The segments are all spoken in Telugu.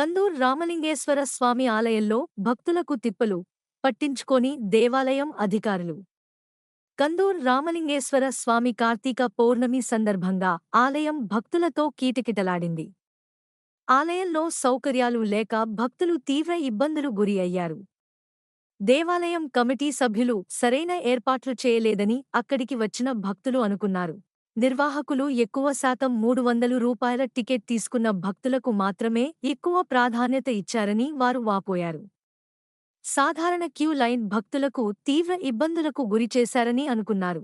కందూర్ రామలింగేశ్వర స్వామి ఆలయంలో భక్తులకు తిప్పలు పట్టించుకొని దేవాలయం అధికారులు. కందూర్ రామలింగేశ్వర స్వామి కార్తీక పౌర్ణమి సందర్భంగా ఆలయం భక్తులతో కీటకిటలాడింది. ఆలయంలో సౌకర్యాలు లేక భక్తులు తీవ్ర ఇబ్బందులు గురి అయ్యారు. దేవాలయం కమిటీ సభ్యులు సరైన ఏర్పాట్లు చేయలేదని అక్కడికి వచ్చిన భక్తులు అనుకున్నారు. నిర్వాహకులు ఎక్కువ శాతం మూడు వందలు రూపాయల టికెట్ తీసుకున్న భక్తులకు మాత్రమే ఎక్కువ ప్రాధాన్యత ఇచ్చారని వారు వాపోయారు. సాధారణ క్యూ లైన్ భక్తులకు తీవ్ర ఇబ్బందులకు గురిచేశారని అనుకున్నారు.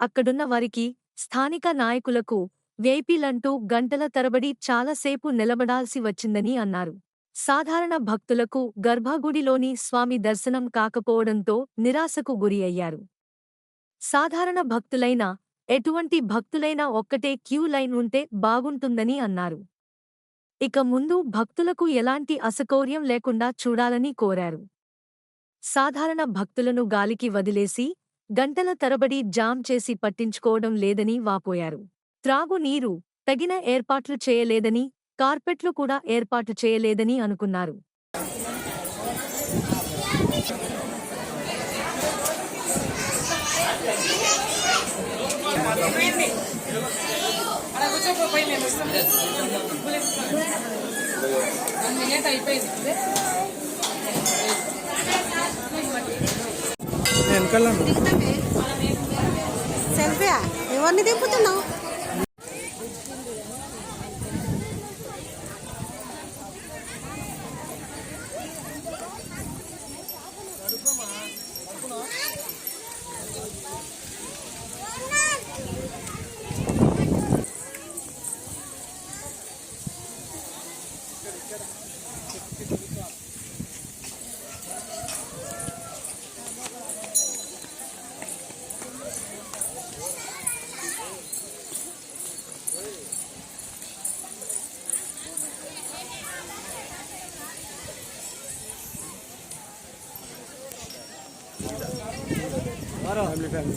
అక్కడున్న వారికి స్థానిక నాయకులకు వేపీలంటూ గంటల తరబడి చాలాసేపు నిలబడాల్సి వచ్చిందని అన్నారు. సాధారణ భక్తులకు గర్భగుడిలోని స్వామి దర్శనం కాకపోవడంతో నిరాశకు గురి అయ్యారు. సాధారణ భక్తులైనా ఎటువంటి భక్తులైనా ఒక్కటే క్యూ లైన్ ఉంటే బాగుంటుందని అన్నారు. ఇక ముందు భక్తులకు ఎలాంటి అసకౌర్యం లేకుండా చూడాలని కోరారు. సాధారణ భక్తులను గాలికి వదిలేసి గంటల తరబడి జామ్ చేసి పట్టించుకోవడం లేదని వాపోయారు. త్రాగునీరు తగిన ఏర్పాట్లు చేయలేదని కార్పెట్లు కూడా ఏర్పాటు చేయలేదని అనుకున్నారు. వెనకాల సెల్ఫీయా? ఎవరిని దింపుతున్నావు? Hello, family family.